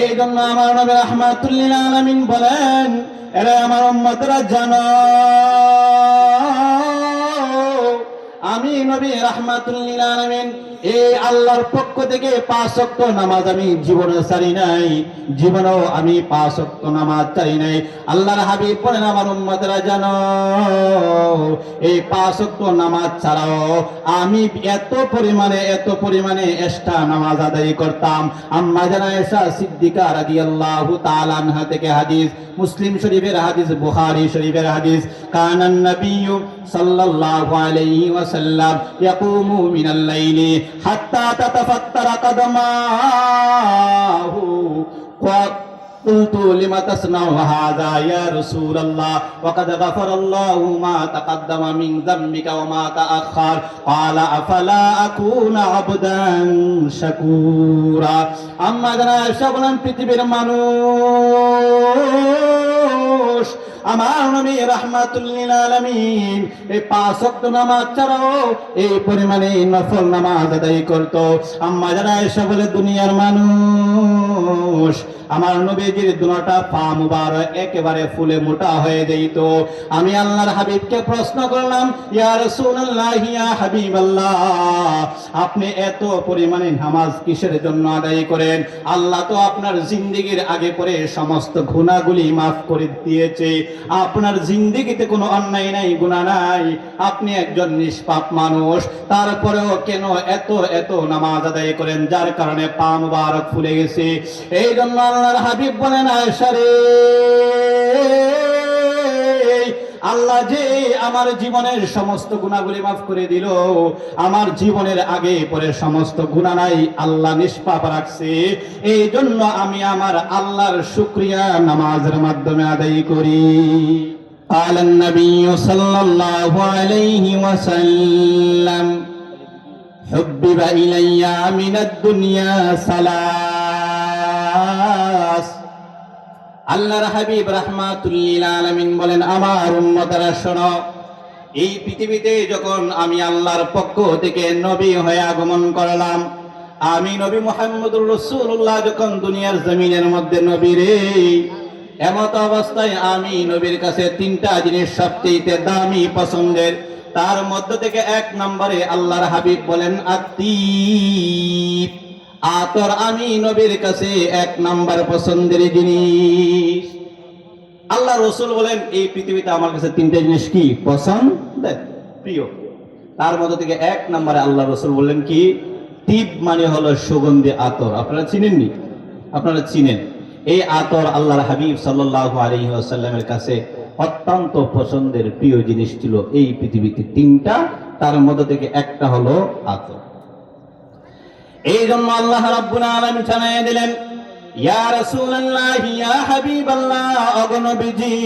এই জন্য আমার নবী রহমাতুল্লিল আলামিন বলেন, এরা আমার উম্মতরা জানো, আমি নবী রহমাতুল্লিল আলামিন এই আল্লাহর পক্ষ থেকে পাঁচ ওয়াক্ত নামাজ আমি জীবনে ছাড়ি নাই, জীবনেও আমি পাঁচ ওয়াক্ত নামাজ ছাড়ি নাই। আল্লাহর হাবিব বলেন, আমার উম্মতরা জানো, এই পাঁচ নামাজ ছাড়াও আমি এত পরিমাণে এত পরিমাণে এক্সট্রা নামাজ আদায় করতাম। আম্মা জানা এসা সিদ্দিকা রাদিয়াল্লাহু তাআলা আনহা থেকে হাদিস, মুসলিম শরীফের হাদিস, বুখারী শরীফের হাদিস, কানান নবিয়্যু সাল্লাল্লাহু আলাইহি ওয়াসাল্লাম ইয়াকুমু মিনাল লাইলি। হাত্তা তাতাফাত্তারা কাদামাহু قلت لم تصنع هذا يا رسول الله وقد غفر الله ما تقدم من ذنبك وما تأخر قال أفلا أكون عبدا شكورا أما جنا شغلا পৃথিবীর মানুষ আমার নবী রহমাতুল্লিল আলামিন এই পাঁচ ওয়াক্ত নামাজ ছাড়াও এই পরিমাণে নফল নামাজ আদায় করত। আম্মা যারা এসে বলে, দুনিয়ার মানুষ আমার নবীজির দুটা পা মুবারক একেবারে ফুলে মোটা হয়ে যেত। আমি আল্লাহর হাবিবকে প্রশ্ন করলাম, ইয়া রাসূলুল্লাহ, ইয়া হাবিবাল্লাহ, আপনি এত পরিমাণে নামাজ কিসের জন্য আদায় করেন? আল্লাহ তো আপনার জিন্দেগির আগে পরে সমস্ত গুনাহগুলি মাফ করে দিয়েছে। আপনার জিন্দেগিতে কোনো অন্যায় নাই গুনাহ নাই। আপনি একজন নিষ্পাপ মানুষ, তারপরেও কেন এত এত নামাজ আদায় করেন? যার কারণে পা মুবারক ফুলে গেছে। এই জন্য আল্লাহর হাবিব বলেন আয়েশা রে আল্লাহ যে আমার জীবনের সমস্ত গুণাগুলি মাফ করে দিল আমার জীবনের আগে পরে সমস্ত গুণা নাই আল্লাহ নিষ্পাপ রাখছে এই জন্য আমি আমার আল্লাহর শুক্রিয়া নামাজের মাধ্যমে আদায় করি قال النبي صلى الله عليه وسلم حبب إلي من الدنيا ثلاث আল্লাহর হাবিব রাহমাতুল্লিল আলামিন বলেন, আমার উম্মতরা, শোনো, এই পৃথিবীতে যখন আমি আল্লাহর পক্ষ থেকে নবী হয়ে আগমন করলাম, আমি নবী মোহাম্মদুর রসুল্লাহ যখন দুনিয়ার জমিনের মধ্যে নবী রে, এমত অবস্থায় আমি নবীর কাছে তিনটা জিনিস সবচেয়ে দামি পছন্দের। তার মধ্য থেকে এক নম্বরে আল্লাহর হাবিব বলেন আত্মীপ আতর আমি নবীর কাছে এক নাম্বার পছন্দের জিনিস। আল্লাহ রসুল বলেন, এই পৃথিবীতে আমার কাছে তিনটে জিনিস কি? পছন্দ প্রিয়। তার মধ্যে থেকে এক নম্বরে আল্লাহ রসুল বললেন কি? টিপ মানে হলো সুগন্ধি আতর। আপনারা চিনেননি? আপনারা চিনেন। এই আতর আল্লাহর হাবিব সাল্লাহ আলী আসাল্লামের কাছে অত্যন্ত পছন্দের প্রিয় জিনিস ছিল এই পৃথিবীতে তিনটা। তার মধ্যে থেকে একটা হলো আতর। এই জন্য আল্লাহ রাব্বুল আলামিন জানিয়ে দিলেন, ইয়া রাসূলুল্লাহ, ইয়া হাবিবাল্লাহ অগনবীজি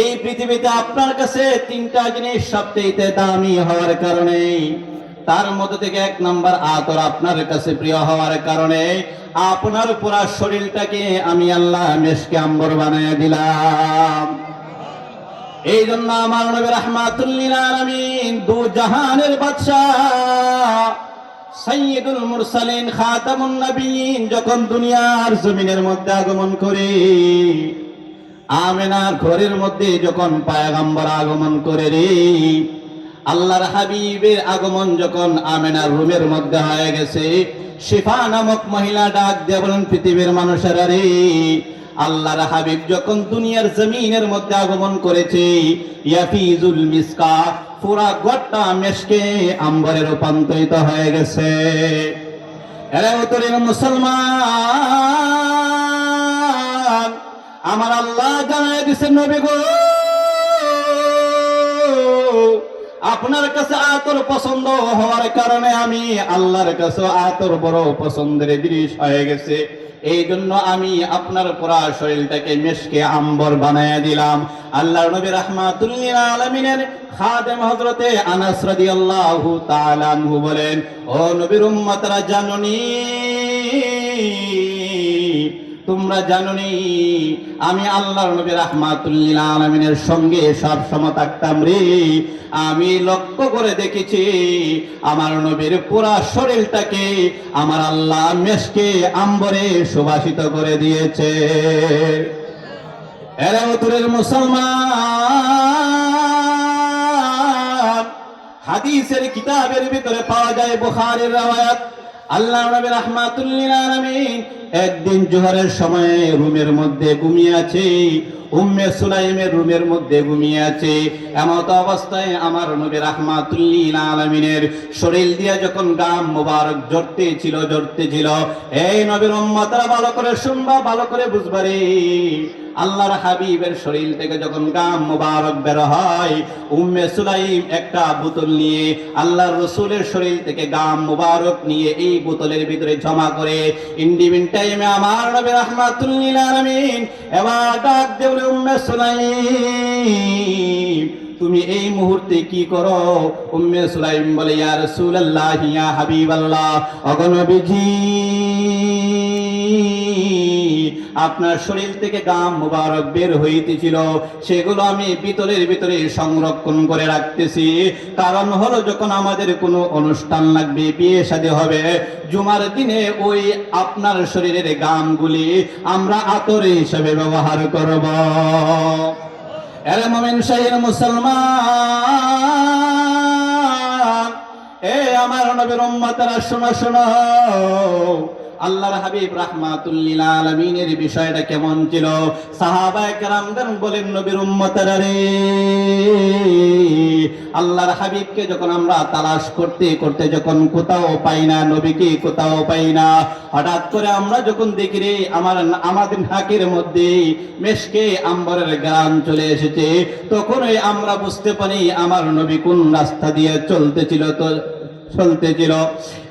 এই পৃথিবীতে আপনার কাছে তিনটা জিনিস সবচেয়ে দামি হওয়ার কারণে, তার মধ্যে থেকে এক নাম্বার আতর আপনার কাছে প্রিয় হওয়ার কারণে, আপনার পুরা শরীরটাকে আমি আল্লাহ মেশকে আম্বর বানিয়ে দিলাম। এই জন্য আমার নবী রহমাতুল্লিল আলামিন, দু জাহানের বাদশাহ সাইয়্যিদুল মুরসালিন খাতামুন নবীন যখন দুনিয়ার জমিনের মধ্যে আগমন করে, আমেনার ঘরের মধ্যে যখন পায়গাম্বর আগমন করে রে, আল্লাহর হাবিবের আগমন যখন আমেনার রুমের মধ্যে হয়ে গেছে, শিফা নামক মহিলা ডাক দিয়ে বলেন, পৃথিবীর মানুষেরা রে, আল্লাহর হাবিব যখন দুনিয়ার জমিনের মধ্যে আগমন করেছে, ইয়াফিজুল মিসকা পুরা গোটা মেশকে আম্বরে রূপান্তরিত হয়ে গেছে। মুসলমান, আমার আল্লাহ জানাই দিচ্ছেন নবী গো। আপনার কাছে আতর পছন্দ হওয়ার কারণে আমি আল্লাহর কাছে আতর বড় পছন্দের জিনিস হয়ে গেছে। এই জন্য আমি আপনার পুরা শরীরটাকে মেশকে আম্বর বানায় দিলাম। আল্লাহ নবী রহমাতুল্লিল আলমিনের খাদেম হজরতে আনাস রাদিয়াল্লাহু তাআলা আনহু বলেন, ও নবীর উম্মতরা, জাননি? তোমরা জানোনি, আমি আল্লাহর নবী রাহমাতুল্লিল আলমিনের সঙ্গে সব সময় থাকতাম রে। আমি লক্ষ্য করে দেখেছি, আমার নবীর পুরা শরীরটাকে আমার আল্লাহ মেশকে আম্বরে সুবাসিত করে দিয়েছে। এরা উত্তরের মুসলমান, হাদিসের কিতাবের ভিতরে পাওয়া যায় বুখারীর রাওয়ায়াত। আল্লাহ নবী রাহমাতুল্লিল আলামিন একদিন জোহরের সময়ে রুমের মধ্যে ঘুমিয়ে আছে। উম্মে সুলাইমের রুমের মধ্যে ঘুমিয়ে আছে। এমত অবস্থায় আমার নবী রাহমাতুল্লিল আলামিনের শরীর দিয়ে যখন গাম মোবারক জড়তে ছিল জড়তে ছিল, এই নবীর উম্মতরা ভালো করে শুনবা, ভালো করে বুঝবা রে। আল্লাহর হাবিবের শরীর থেকে যখন গাম মুবারক বের হয়, উম্মে সুলাইম একটা বোতল নিয়ে আল্লাহর রসুলের শরীর থেকে গাম মুবারক নিয়ে এই বোতলের ভিতরে জমা করে ইন্ডিভিন টাইমে আমার নবী রাহমাতুল্লিল আলামিন এবার ডাক দেবলে উম্মে সুলাইম, তুমি এই মুহূর্তে কি করো? উম্মে সুলাইম বলে, ইয়া রাসূলুল্লাহ, ইয়া হাবিবাল্লাহ অগনবীজি আপনার শরীর থেকে গাম মুবারক বের হইতেছিল, সেগুলো আমি ভিতরের ভিতরে সংরক্ষণ করে রাখতেছি। কারণ হলো, যখন আমাদের কোনো অনুষ্ঠান লাগবে, বিয়ে শাদী হবে জুমার দিনে ওই আপনার শরীরের গামগুলি আমরা আতর হিসেবে ব্যবহার করব। এর মুসলমান, এ আমার নবীর উম্মতেরা শোনো শোনো। আল্লাহর হাবিব রাহমাতুল্লিল আলামিনের বিষয়টা কেমন ছিল? সাহাবায়ে কেরামগণ বলেন, নবীর উম্মতেরা রে আল্লাহর হাবিবকে যখন আমরা তালাশ করতে করতে যখন কোথাও পাই না, নবীকে কোথাও পাই না, হঠাৎ করে আমরা যখন দেখি রে, আমার আমাদের নাকের মধ্যে মেশকে আম্বরের গ্রাম চলে এসেছে, তখনই আমরা বুঝতে পারি আমার নবী কোন রাস্তা দিয়ে চলতেছিল তো চলতেছিল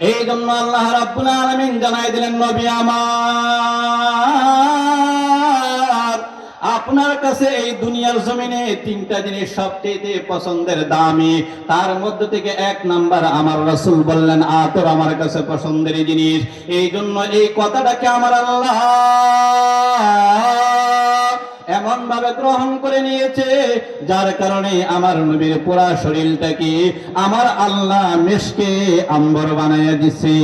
এই জন্য আল্লাহ রাব্বুল আলামিন জানাই দিলেন, নবী আমার, আপনার কাছে এই দুনিয়ার জমিনে তিনটা জিনিস সবচেয়ে পছন্দের দামি। তার মধ্যে থেকে এক নাম্বার আমার রসুল বললেন, আতর আমার কাছে পছন্দের জিনিস। এই জন্য এই কথাটাকে আমার আল্লাহ এমন ভাবে গ্রহণ করে নিয়েছে, যার কারণে আমার নবীর পুরা শরীরটাকে আমার আল্লাহ মেশকে আম্বর বানাইয়া দিছে।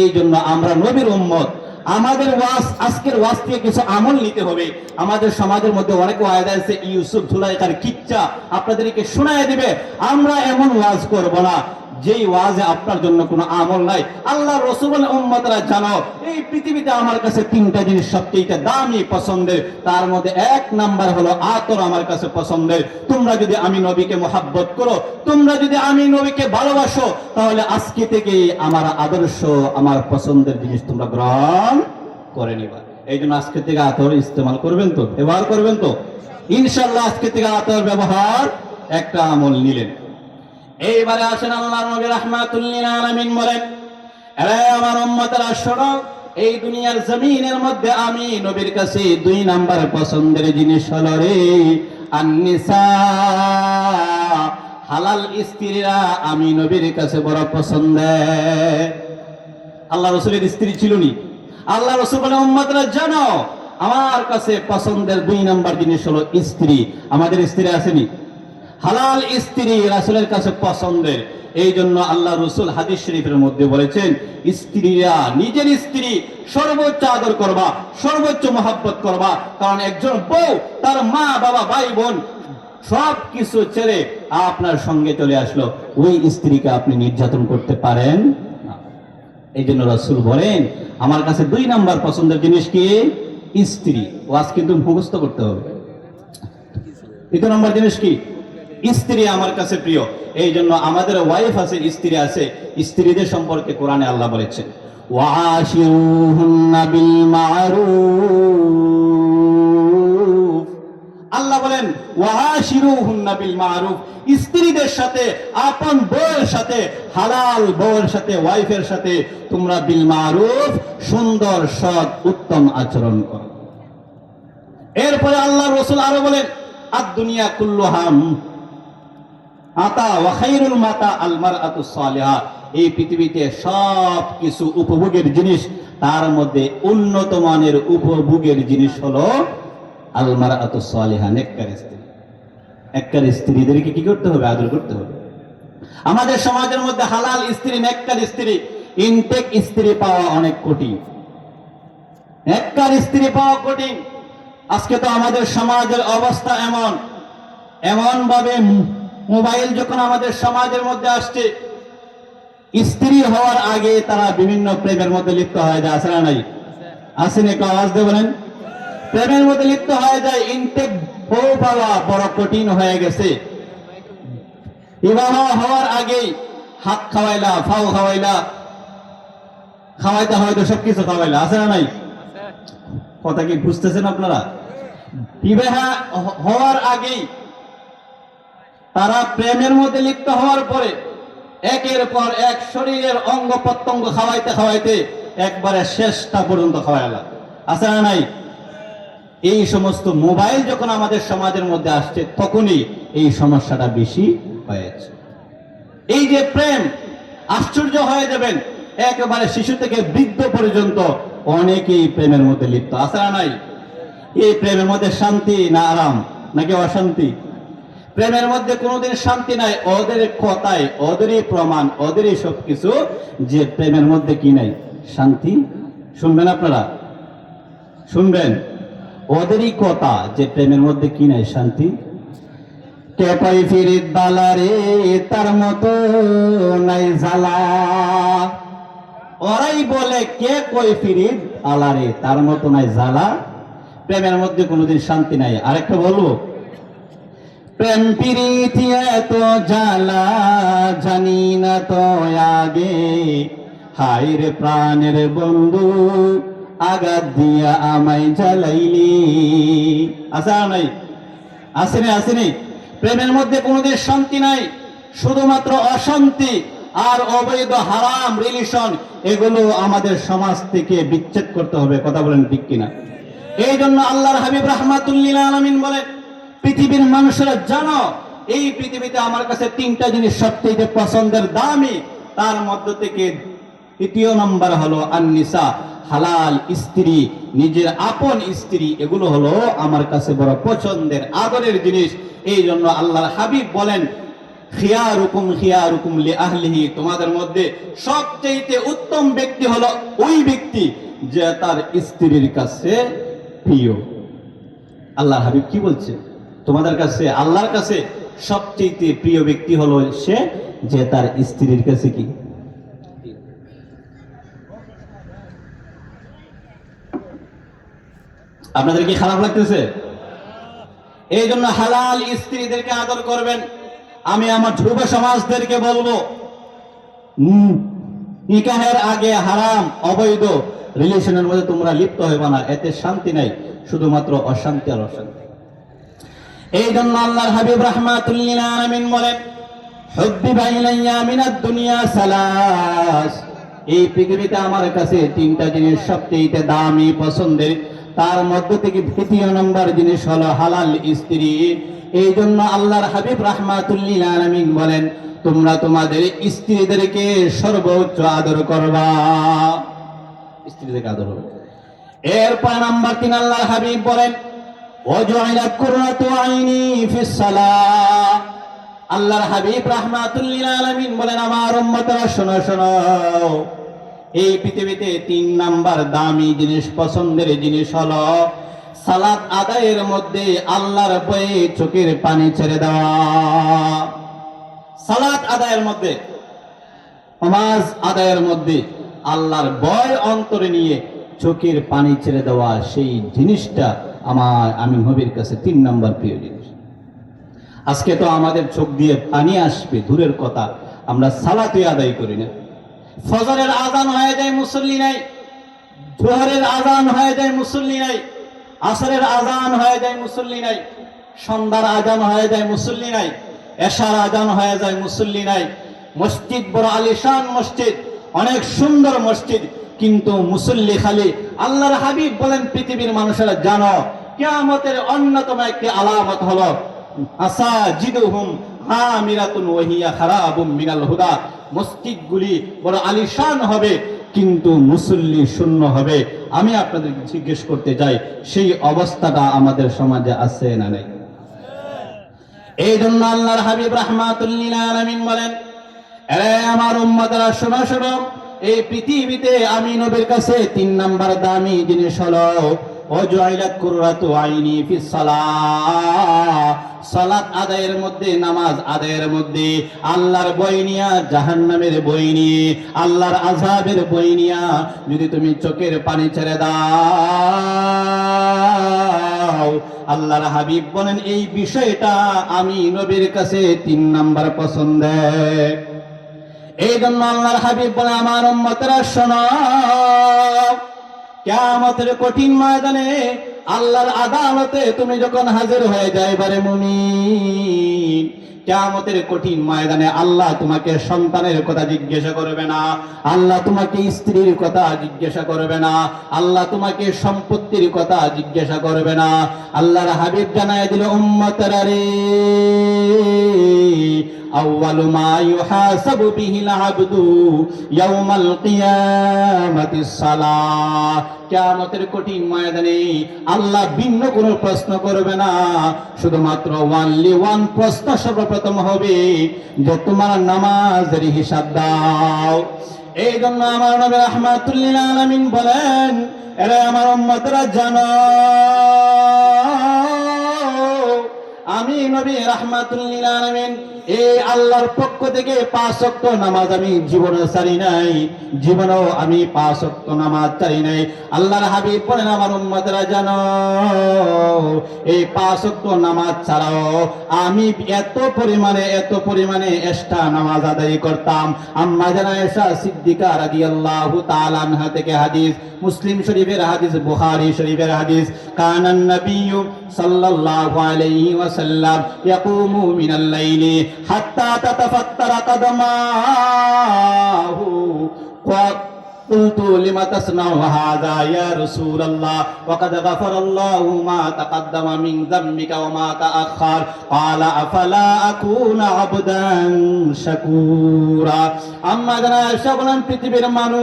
এই জন্য আমরা নবীর উম্মত, আমাদের ওয়াজ, আজকের ওয়াজ থেকে কিছু আমল নিতে হবে। আমাদের সমাজের মধ্যে অনেক ওয়াজ আছে, ইউসুফ, জুলাইকার কিচ্চা আপনাদেরকে শোনায় দিবে। আমরা এমন ওয়াজ করব না। যেই ওয়াজে আপনার জন্য কোনো আমল নাই, আল্লাহ রসুল উম্মতরা জানো, এই পৃথিবীতে আমার কাছে তিনটা জিনিস সবচেয়ে দামি পছন্দের, তার মধ্যে এক নাম্বার হলো আতর আমার কাছে পছন্দের। তোমরা যদি আমি নবীকে মোহাব্বত করো, তোমরা যদি আমি নবীকে ভালোবাসো, তাহলে আজকে থেকে আমার আদর্শ, আমার পছন্দের জিনিস তোমরা গ্রহণ করে নিবা। এই জন্য আজকে থেকে আতর ইস্তেমাল করবেন তো, ব্যবহার করবেন তো। ইনশাল্লাহ আজকে থেকে আতর ব্যবহার একটা আমল নিলেন। এইবারে আসেন আল্লাহ নবী রাহমাতুল্লিল আলামিন বলেন আমার উম্মতেরা, শোনো, এই দুনিয়ার জমিনের মধ্যে আমি নবীর কাছে দুই নাম্বার পছন্দের জিনিস হলো রে হালাল স্ত্রীরা আমি নবীর কাছে বড় পছন্দের। আল্লাহ রসুলের স্ত্রী ছিল নি? আল্লাহ রসুল বলে, উম্মতরা, জানো, আমার কাছে পছন্দের দুই নাম্বার জিনিস হলো স্ত্রী। আমাদের স্ত্রী আসেনি হালাল স্ত্রী রাসুলের কাছে পছন্দের। এই জন্য আল্লাহ রসুল হাদিস শরীফের মধ্যে বলেছেন, স্ত্রীরা নিজের স্ত্রী সর্বোচ্চ আদর করবা, সর্বোচ্চ মহাব্বত করবা। কারণ একজন বউ, তার মা, বাবা, ভাই, বোন সব কিছু ছেড়ে আপনার সঙ্গে চলে আসলো। ওই স্ত্রীকে আপনি নির্যাতন করতে পারেন এই জন্য রসুল বলেন, আমার কাছে দুই নাম্বার পছন্দের জিনিস কি? স্ত্রী। ওয়াজ কিন্তু মুখস্থ করতে হবে। দ্বিতীয় নম্বর জিনিস কি? স্ত্রী আমার কাছে প্রিয় এই জন্য আমাদের ওয়াইফ আছে, স্ত্রী আছে, স্ত্রীদের সম্পর্কে কোরআনে আল্লাহ বলেছেন আল্লাহ বলেন মারুফ স্ত্রীদের সাথে, আপন বউয়ের সাথে, হালাল বউয়ের সাথে ওয়াইফের সাথে তোমরা বিল মারুফ সুন্দর, সৎ, উত্তম আচরণ করো। এরপরে আল্লাহ রসুল আরও বলেন আর দুনিয়া কুল্লুহাম। আতা ওয়া খাইরুল মাতা আল মারআতু এই পৃথিবীতে সব কিছু উপভোগের জিনিস, তার মধ্যে উন্নত মানের উপভোগের জিনিস হলো আলমার আত সালিহা, নেককার স্ত্রী। এককার স্ত্রীদেরকে কি করতে হবে? আদর করতে হবে। আমাদের সমাজের মধ্যে হালাল স্ত্রী, নেককার স্ত্রী ইনটেক স্ত্রী পাওয়া অনেক কঠিন। এককার স্ত্রী পাওয়া কঠিন। আজকে তো আমাদের সমাজের অবস্থা এমন। এমন ভাবে মোবাইল যখন আমাদের সমাজের মধ্যে আসছে, স্ত্রী হওয়ার আগে তারা বিভিন্ন প্রেমের মধ্যে লিপ্ত হয়ে যায় আসে না নাই? আসেন একটু আওয়াজ দিয়ে বলেন? প্রেমের মধ্যে লিপ্ত হয়ে যায় ইনটেক বউ পাওয়া বড় কঠিন হয়ে গেছে। বিবাহ হওয়ার আগেই হাত খাওয়াইলা ফাও খাওয়াইলা, খাওয়াইতে হয়তো সবকিছু খাওয়াইলা, আছে না নাই? কথা কি বুঝতেছেন আপনারা? বিবাহ হওয়ার আগেই তারা প্রেমের মধ্যে লিপ্ত হওয়ার পরে একের পর এক শরীরের অঙ্গ প্রত্যঙ্গ খাওয়াইতে খাওয়াইতে একবারে শেষটা পর্যন্ত খাওয়াইলা আছে না নাই? এই সমস্ত মোবাইল যখন আমাদের সমাজের মধ্যে আসছে, তখনই এই সমস্যাটা বেশি হয়েছে। এই যে প্রেম, আশ্চর্য হয়ে যাবেন, একেবারে শিশু থেকে বৃদ্ধ পর্যন্ত অনেকেই প্রেমের মধ্যে লিপ্ত। আছে না নাই? এই প্রেমের মধ্যে শান্তি না আরাম, নাকি অশান্তি? প্রেমের মধ্যে কোনোদিন শান্তি নাই, ওদের কথায় ওদেরই প্রমাণ, ওদেরই সবকিছু, যে প্রেমের মধ্যে কি নাই, শান্তি? শুনবেন আপনারা? শুনবেন? ওদেরই কথা, যে প্রেমের মধ্যে কি নাই, শান্তি? কে পাই ফিরিত বালারে তার মতো নাই জ্বালা। ওরাই বলে, কে কই ফিরিত আলারে তার মতো নাই জ্বালা। প্রেমের মধ্যে কোনোদিন শান্তি নাই। আরেকটা বলব প্রেম প্রীতি এত জ্বালা, জানি না তো আগে। হায় রে প্রাণের বন্ধু, আঘাত দিয়া আমায় জ্বালাইলি। আসা নাই? আসেনি আসেনি প্রেমের মধ্যে কোনোদিন শান্তি নাই, শুধুমাত্র অশান্তি আর অবৈধ হারাম রিলেশন, এগুলো আমাদের সমাজ থেকে বিচ্ছেদ করতে হবে, কথা বলেন ঠিক কিনা? এই জন্য আল্লাহর হাবিব রহমাতুল্লিল আলমিন বলেন পৃথিবীর মানুষেরা জানো, এই পৃথিবীতে আমার কাছে তিনটা জিনিস সবচেয়ে পছন্দের দামি। তার মধ্য থেকে তৃতীয় নম্বর হলো আননিসা, হালাল স্ত্রী, নিজের আপন স্ত্রী, এগুলো হলো আমার কাছে বড় পছন্দের, আদরের জিনিস। এই জন্য আল্লাহর হাবিব বলেন, খিয়ারুকুম খিয়ারুকুম লি আহলিহি তোমাদের মধ্যে সবচেয়ে উত্তম ব্যক্তি হলো ওই ব্যক্তি যে তার স্ত্রীর কাছে প্রিয়। আল্লাহ হাবিব কি বলছে? তোমাদের কাছে, আল্লাহর কাছে সবচেয়ে প্রিয় ব্যক্তি হলো সে যে তার স্ত্রীর কাছে কি? আপনাদের কি খারাপ লাগতেছে? এই জন্য হালাল স্ত্রীদেরকে আদর করবেন। আমি আমার ধ্রুব সমাজদেরকে বলব আগে হারাম, অবৈধ রিলেশনের মধ্যে তোমরা লিপ্ত হইবে না। এতে শান্তি নাই, শুধুমাত্র অশান্তি আর অশান্তি। এই জন্য আল্লাহর হাবিব রহমাতুল্লিল আলামিন বলেন, হুব্বিবা ইলাইয়া মিনাদ দুনিয়া সালাস। এই পৃথিবীতে আমার কাছে তিনটা জিনিস সবচেয়ে দামি, পছন্দের। তার মধ্য থেকে তৃতীয় নম্বর জিনিস হলো হালাল স্ত্রী। এই জন্য আল্লাহর হাবিব রহমাতুল্লিল আলামিন বলেন, তোমরা তোমাদের স্ত্রীদেরকে সর্বোচ্চ আদর করবা। স্ত্রীদেরকে আদর করবে। এরপর নাম্বার তিন আল্লাহর হাবিব বলেন ওয়াজআলাত কুররাতু আইনি ফিস সালাহ আল্লাহর হাবিব রাহমাতুল্লিল আলামিন বলেন, আমার উম্মতরা, শোনো শোনো। এই পৃথিবীতে তিন নাম্বার দামি জিনিস, পছন্দের জিনিস হলো সালাত আদায়ের মধ্যে আল্লাহর বয়ে চোখের পানি ছেড়ে দেওয়া। সালাত আদায়ের মধ্যে, নামাজ আদায়ের মধ্যে আল্লাহর বয় অন্তরে নিয়ে চোখের পানি ছেড়ে দেওয়া, সেই জিনিসটা আমার, আমি নবীর কাছে তিন নম্বর প্রিয় জিনিস। আজকে তো আমাদের চোখ দিয়ে পানি আসবে, দূরের কথা। আমরা সালাতুই আদায় করি না। ফজরের আজান হয়ে যায়, মুসল্লি নাই। জোহরের আজান হয়ে যায়, মুসল্লি নাই। আসরের আজান হয়ে যায়, মুসল্লি নাই। সন্ধ্যার আজান হয়ে যায়, মুসল্লি নাই। এশার আজান হয়ে যায়, মুসল্লি নাই। মসজিদ বড় আলিশান মসজিদ, অনেক সুন্দর মসজিদ। কিন্তু মুসল্লি খালি আল্লাহর হাবিব বলেন, পৃথিবীর মানুষেরা জানো কিয়ামতের অন্যতম একটি আলামত হলো আসা জিদুহুম আমিরাতুন ওয়াহিয়া খারাবুম মিনাল হুদা। মসজিদগুলি বড় আলিশান হবে, কিন্তু মুসল্লি শূন্য হবে। আমি আপনাদেরকে জিজ্ঞেস করতে চাই, সেই অবস্থাটা আমাদের সমাজে আছে না নেই? এই জন্য আল্লাহর হাবিব রাহমাতুল্লিল আলামিন বলেন আরে আমার উম্মতরা, শোনো শোনো, এই পৃথিবীতে আমি নবীর কাছে তিন নাম্বার দামি জিনিস হলো অজয়লাত কুররাতু আইনি ফিস সালাহ সালাত আদায়ের মধ্যে, নামাজ আদায়ের মধ্যে, আল্লাহর বই নিয়া, জাহান্নামের বই নিয়ে, আল্লাহর আযাবের বই নিয়া যদি তুমি চোখের পানি ছেড়ে দাও। আল্লাহর হাবিব বলেন, এই বিষয়টা আমি নবীর কাছে তিন নাম্বার পছন্দের এই জন্য আল্লাহর হাবিব বলে আমার উম্মতেরা শোনো। কেয়ামতের কঠিন ময়দানে আল্লাহর আদালতে তুমি যখন হাজির হয়ে যাইবারে মুমিন, কেয়ামতের কঠিন ময়দানে আল্লাহ তোমাকে সন্তানের কথা জিজ্ঞাসা করবে না, আল্লাহ তোমাকে স্ত্রীর কথা জিজ্ঞাসা করবে না, আল্লাহ তোমাকে সম্পত্তির কথা জিজ্ঞাসা করবে না। আল্লাহর হাবিব জানায় দিল, উম্মতেরা আউয়ালু মা ইউহাসাবু বিহিল আবদু ইয়াউমাল কিয়ামাতিস সালাহ। কিয়ামতের কঠিন ময়দানে আল্লাহ ভিন্ন কোনো প্রশ্ন করবে না। শুধুমাত্র ওয়ানলি ওয়ান প্রশ্ন সর্বপ্রথম হবে যে তোমার নামাজের হিসাব দাও। এই জন্য আমার নবী রহমাতুল্লিল আলামিন বলেন, এরা আমার মতরা জানা আমি নবী রাহমাতুল্লিল এই আল্লাহর পক্ষ থেকে পাঁচ ওয়াক্ত নামাজ আমি জীবনে ছাড়ি নাই, জীবনেও আমি পাঁচ ওয়াক্ত নামাজ ছাড়ি নাই। আল্লাহর হাবিব বলেন, আমার উম্মতরা জানো, এই পাঁচ ওয়াক্ত নামাজ ছাড়াও আমি এত পরিমাণে এত পরিমাণে এক্সট্রা নামাজ আদায় করতাম। আম্মা জানা এসা সিদ্দিকা রাদিয়াল্লাহু তাআলা আনহা থেকে হাদিস, মুসলিম শরীফের হাদিস, বুখারী শরীফের হাদিস, কানান নবিয়্যু সাল্লাল্লাহু আলাইহি ওয়াসাল্লাম ইয়াকুমু মিনাল লাইলি হাত্তা তাতাফাত্তারা কাদামাহু قلت لم تصنع هذا يا رسول الله وقد غفر الله ما تقدم من ذنبك وما تأخر قال أفلا أكون عبدا شكورا أما جنا شغلا পৃথিবীর মানুষ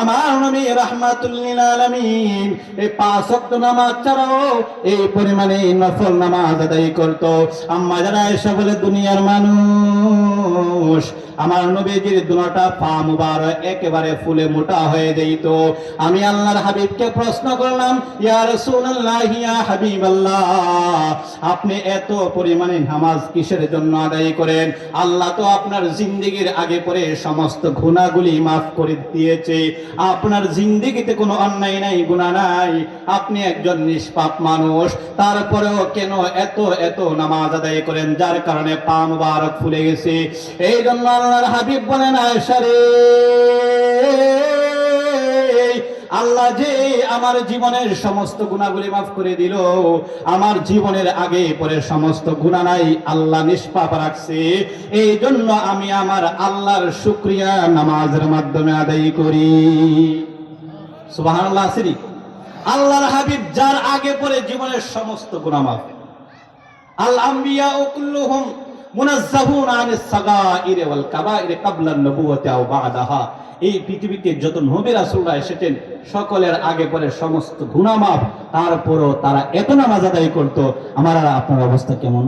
আমার নবী রহমাতুল্লিল আলামিন এই পাঁচ ওয়াক্ত নামাজ ছাড়াও এই পরিমাণে নফল নামাজ আদায় করত। আম্মা যারা এসে বলে, দুনিয়ার মানুষ আমার নবীজির দুটা পা মুবারক একেবারে ফুলে মোটা হয়ে যেত। আমি আল্লাহর হাবিবকে প্রশ্ন করলাম, ইয়া রাসূলুল্লাহ, ইয়া হাবিবাল্লাহ, আপনি এত পরিমাণে নামাজ কিসের জন্য আদায় করেন? আল্লাহ তো আপনার জিন্দেগির আগে পরে সমস্ত গুনাহগুলি মাফ করে দিয়েছে। আপনার জিন্দেগিতে কোনো অন্যায় নাই, গুনাহ নাই। আপনি একজন নিষ্পাপ মানুষ। তারপরেও কেন এত এত নামাজ আদায় করেন? যার কারণে পা মুবারক ফুলে গেছে। এই জন্য আল্লাহর হাবিব বলেন, আয়েশা রে, আল্লাহ যে আমার জীবনের সমস্ত গুণাগুলি মাফ করে দিল, আমার জীবনের আগে পরে সমস্ত গুণা নাই, আল্লাহ নিষ্পাপ রাখছে। এই জন্য আমি আমার আল্লাহর শুক্রিয়া নামাজের মাধ্যমে আদায় করি। সুবহানাল্লাহ আসেনি আল্লাহর হাবিব যার আগে পরে জীবনের সমস্ত গুণা মাফ। আল্লাহ ওয়াল এই পৃথিবীতে যত নবী রাসূলরা এসেছেন, সকলের আগে পরে সমস্ত মাফ, তারপরও তারা এত নামাজ আদায় করতো। আমার আপনার অবস্থা কেমন?